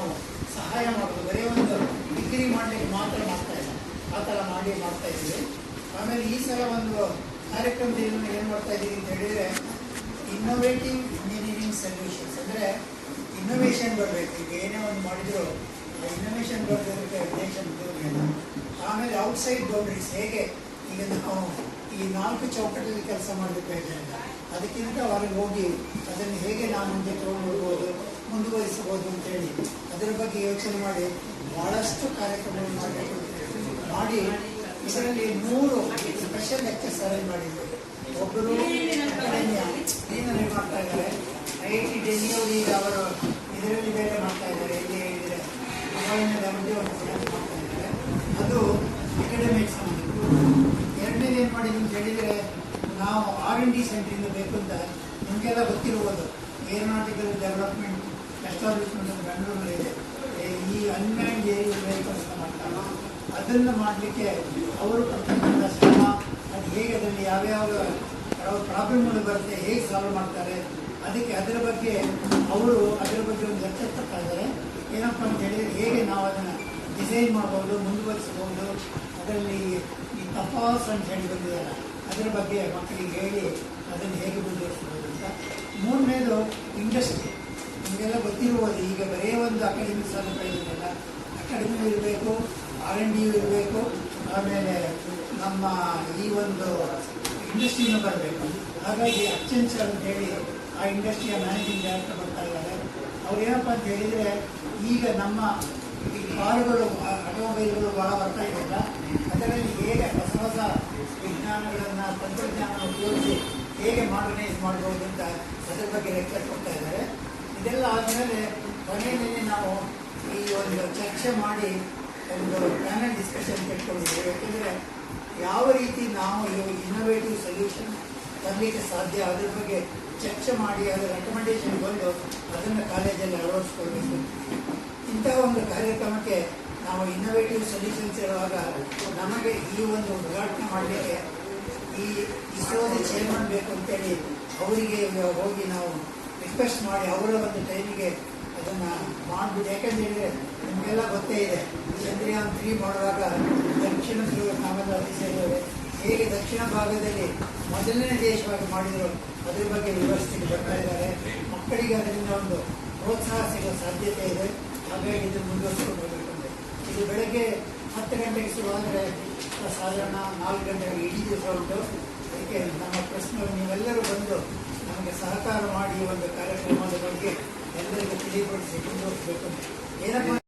ನಾವು ಸಹಾಯ ಮಾಡೋದು ಬರೀ ಒಂದು ಡಿಗ್ರಿ ಮಾಡಲಿಕ್ಕೆ ಮಾತ್ರ ಮಾಡ್ತಾ ಇಲ್ಲ. ಆ ಥರ ಮಾಡಿ ಮಾಡ್ತಾ ಇದ್ದೀವಿ. ಆಮೇಲೆ ಈ ಸಲ ಒಂದು ಕಾರ್ಯಕ್ರಮದಲ್ಲಿ ಏನು ಮಾಡ್ತಾ ಇದ್ದೀವಿ ಅಂತ ಹೇಳಿದರೆ ಇನ್ನೋವೇಟಿವ್ ಇಂಜಿನಿಯರಿಂಗ್ ಸೊಲ್ಯೂಷನ್ಸ್ ಅಂದರೆ ಇನ್ನೋವೇಷನ್ ಬರಬೇಕು. ಈಗ ಏನೇ ಒಂದು ಮಾಡಿದ್ರು ಇನ್ನೋವೇಷನ್ ಬರೋದಕ್ಕೆ ರಿಲೇಷನ್ ಆಮೇಲೆ ಔಟ್ಸೈಡ್ ಬೌಂಡ್ರೀಸ್ ಹೇಗೆ ಈಗ ನಾವು ಈ ನಾಲ್ಕು ಚೌಕಟ್ಟಲ್ಲಿ ಕೆಲಸ ಮಾಡಬೇಕಾಗಿಲ್ಲ ಅದಕ್ಕಿಂತ ಹೊರಗೆ ಹೋಗಿ ಅದನ್ನು ಹೇಗೆ ನಾವು ಮುಂದೆ ತಗೊಂಡೋಗ್ಬೋದು ಮುಂದುವರಿಸಬಹುದು ಅಂತ ಹೇಳಿ ಅದರ ಬಗ್ಗೆ ಯೋಚನೆ ಮಾಡಿ ಬಹಳಷ್ಟು ಕಾರ್ಯಕ್ರಮಗಳನ್ನು ಮಾಡಬೇಕು. ಮಾಡಿ ಇದರಲ್ಲಿ ಮೂರು ಸ್ಪೆಷಲ್ ಲೆಕ್ಚರ್ಸ್ ಅರೇಂಜ್ ಮಾಡಿದ್ರು ಒಬ್ಬರು ಡೀನಲ್ಲಿ ಮಾಡ್ತಾ ಇದ್ದಾರೆ. ಐ ಐ ಟಿ ಡೆಲ್ಲಿಯವರು ಈಗ ಅವರು ಇದರಲ್ಲಿ ಬೇರೆ ಮಾಡ್ತಾ ಇದ್ದಾರೆ, ಇಲ್ಲಿ ಅವರದೇ ಒಂದು ಮಾಡ್ತಾ ಇದ್ದಾರೆ. ಅದು ಅಕಾಡೆಮಿಕ್ಸ್ ಸಂಬಂಧ. ಎರಡನೇದು ನಿಮ್ಗೆ ಹೇಳಿದರೆ ನಾವು ಆರ್ ಎನ್ ಡಿ ಸೆಂಟ್ರಿಂದ ಬೇಕು ಅಂತ ನಿಮಗೆಲ್ಲ ಗೊತ್ತಿರ್ಬೋದು ಏರೋನಾಟಿಕಲ್ ಡೆವಲಪ್ಮೆಂಟ್ ಎಸ್ಟಾಬ್ಲಿಷ್ಮೆಂಟ್ ಅಂತ ಇದೆ. ಈ ಅನ್ಮ್ಯಾನ್ಡ್ ಏರಿಯಲ್ ವೆಹಿಕಲ್ಸ್ ಮಾಡ್ತಾರ ಅದನ್ನು ಮಾಡಲಿಕ್ಕೆ ಅವರು ಪಡ್ತಕ್ಕಂಥ ಶ್ರಮ, ಅದು ಹೇಗೆ ಅದರಲ್ಲಿ ಯಾವ್ಯಾವ ಪ್ರಾಬ್ಲಮ್ಗಳು ಬರುತ್ತೆ, ಹೇಗೆ ಸಾಲ್ವ್ ಮಾಡ್ತಾರೆ, ಅದಕ್ಕೆ ಅದರ ಬಗ್ಗೆ ಅವರು ಅದರ ಬಗ್ಗೆ ಒಂದು ಲೆಕ್ಚರ್ ಇದ್ದಾರೆ. ಏನಪ್ಪ ಅಂತ ಹೇಳಿದರೆ ಹೇಗೆ ನಾವು ಅದನ್ನು ಡಿಸೈನ್ ಮಾಡ್ಬೋದು ಮುಂದುವರಿಸಬಹುದು ಅದರಲ್ಲಿ ತಪಾಸ್ ಅಂತ ಹೇಳಿ ಬಂದಿದೆಯಲ್ಲ ಅದರ ಬಗ್ಗೆ ಮಕ್ಕಳಿಗೆ ಹೇಳಿ, ಅದನ್ನು ಹೇಗೆ ಮುಂದುವರಿಸಬಹುದು ಅಂತ. ಮೂರನೇದು ಇಂಡಸ್ಟ್ರಿ ನಿಮಗೆಲ್ಲ ಗೊತ್ತಿರ್ಬೋದು ಈಗ ಬರೀ ಒಂದು ಅಕಾಡೆಮಿಕ್ ಸದುಪಾಯದಿಲ್ಲ ಅಕಾಡೆಮಿ ಇರಬೇಕು ಆರ್ ಎನ್ ಡಿ ಇರಬೇಕು, ಆಮೇಲೆ ನಮ್ಮ ಈ ಒಂದು ಇಂಡಸ್ಟ್ರಿನೂ ಬರಬೇಕು. ಹಾಗಾಗಿ ಅಚ್ಚೆನ್ಸರ್ ಅಂತ ಹೇಳಿ ಆ ಇಂಡಸ್ಟ್ರಿಯ ಮ್ಯಾನೇಜಿಂಗ್ ಡೈರೆಕ್ಟರ್ ಬರ್ತಾ ಇದ್ದಾರೆ. ಅವ್ರು ಏನಪ್ಪ ಅಂತ ಹೇಳಿದರೆ, ಈಗ ನಮ್ಮ ಈ ಕಾರುಗಳು ಆಟೋಮೊಬೈಲ್ಗಳು ಭಾಳ ಬರ್ತಾ ಇದೆಯಲ್ಲ ಅದರಲ್ಲಿ ಹೇಗೆ ಹೊಸ ಹೊಸ ವಿಜ್ಞಾನಗಳನ್ನು ತಂತ್ರಜ್ಞಾನ ಉಪಯೋಗಿಸಿ ಹೇಗೆ ಮಾಡರ್ನೈಸ್ ಮಾಡ್ಬೋದು ಅಂತ ಅದ್ರ ಬಗ್ಗೆ ಲೆಕ್ಚರ್ ಕೊಡ್ತಾ ಇದ್ದಾರೆ. ಇದೆಲ್ಲ ಆದಮೇಲೆ ಕೊನೆಯಲ್ಲಿ ನಾವು ಈ ಒಂದು ಚರ್ಚೆ ಮಾಡಿ ಒಂದು ಪ್ಯಾನಲ್ ಡಿಸ್ಕಷನ್ ಕೆಟ್ಕೊಂಡಿದ್ದೇವೆ ಯಾಕೆಂದರೆ ಯಾವ ರೀತಿ ನಾವು ಇನ್ನೋವೇಟಿವ್ ಸೊಲ್ಯೂಷನ್ ತರಲಿಕ್ಕೆ ಸಾಧ್ಯ, ಅದ್ರ ಬಗ್ಗೆ ಚರ್ಚೆ ಮಾಡಿ, ಅದರ ರೆಕಮೆಂಡೇಶನ್ ಬಂದು ಅದನ್ನು ಕಾಲೇಜಲ್ಲಿ ಅಳವಡಿಸ್ಕೊಳ್ಬೇಕು. ಇಂಥ ಒಂದು ಕಾರ್ಯಕ್ರಮಕ್ಕೆ ನಾವು ಇನ್ನೋವೇಟಿವ್ ಸೊಲ್ಯೂಷನ್ಸ್ ಇರುವಾಗ ನಮಗೆ ಈ ಒಂದು ಉದ್ಘಾಟನೆ ಮಾಡಲಿಕ್ಕೆ ಈ ಇಸ್ರೋದ ಚೇರ್ಮನ್ ಬೇಕು ಅಂತೇಳಿ ಅವರಿಗೆ ಹೋಗಿ ನಾವು ರಿಕ್ವೆಸ್ಟ್ ಮಾಡಿ ಅವರ ಒಂದು ಟೈಮಿಗೆ ಅದನ್ನು ಮಾಡಿಬಿಟ್ಟು. ಯಾಕಂತ ಹೇಳಿದ್ರೆ ನಿಮಗೆಲ್ಲ ಗೊತ್ತೇ ಇದೆ. ಚಂದ್ರಯಾನ್ ತ್ರೀ ಮಾಡುವಾಗ ದಕ್ಷಿಣ ಧ್ರುವ ಸೇರಿದ್ದೇವೆ ಹೇಗೆ ದಕ್ಷಿಣ ಭಾಗದಲ್ಲಿ ಮೊದಲನೇ ದೇಶವಾಗಿ ಮಾಡಿದರು ಅದ್ರ ಬಗ್ಗೆ ವಿವರಿಸ್ಲಿಕ್ಕೆ ಬರ್ತಾ ಇದ್ದಾರೆ. ಮಕ್ಕಳಿಗೆ ಅದರಿಂದ ಒಂದು ಪ್ರೋತ್ಸಾಹ ಸಿಗೋ ಸಾಧ್ಯತೆ ಇದೆ. ಹಾಗಾಗಿ ಇದು ಮುಂದುವರಿಸ್ಕೊಂಡು ಹೋಗಬೇಕಂದ್ರೆ ಇದು ಬೆಳಗ್ಗೆ ಹತ್ತು ಗಂಟೆಗೆ ಶುರುವಾದರೆ ಸಾಧಾರಣ ನಾಲ್ಕು ಗಂಟೆಗೆ ಇಡೀ ದಿವಸ ಉಂಟು ಅದಕ್ಕೆ ನಮ್ಮ ಪ್ರಶ್ನೆ ನೀವೆಲ್ಲರೂ ಬಂದು ನಮಗೆ ಸಹಕಾರ ಮಾಡಿ ಒಂದು ಕಾರ್ಯಕ್ರಮದ ಬಗ್ಗೆ ಎಲ್ಲರಿಗೂ ತಿಳಿಪಡಿಸಿ ಮುಂದುವರಿಸಬೇಕು ಏನಪ್ಪ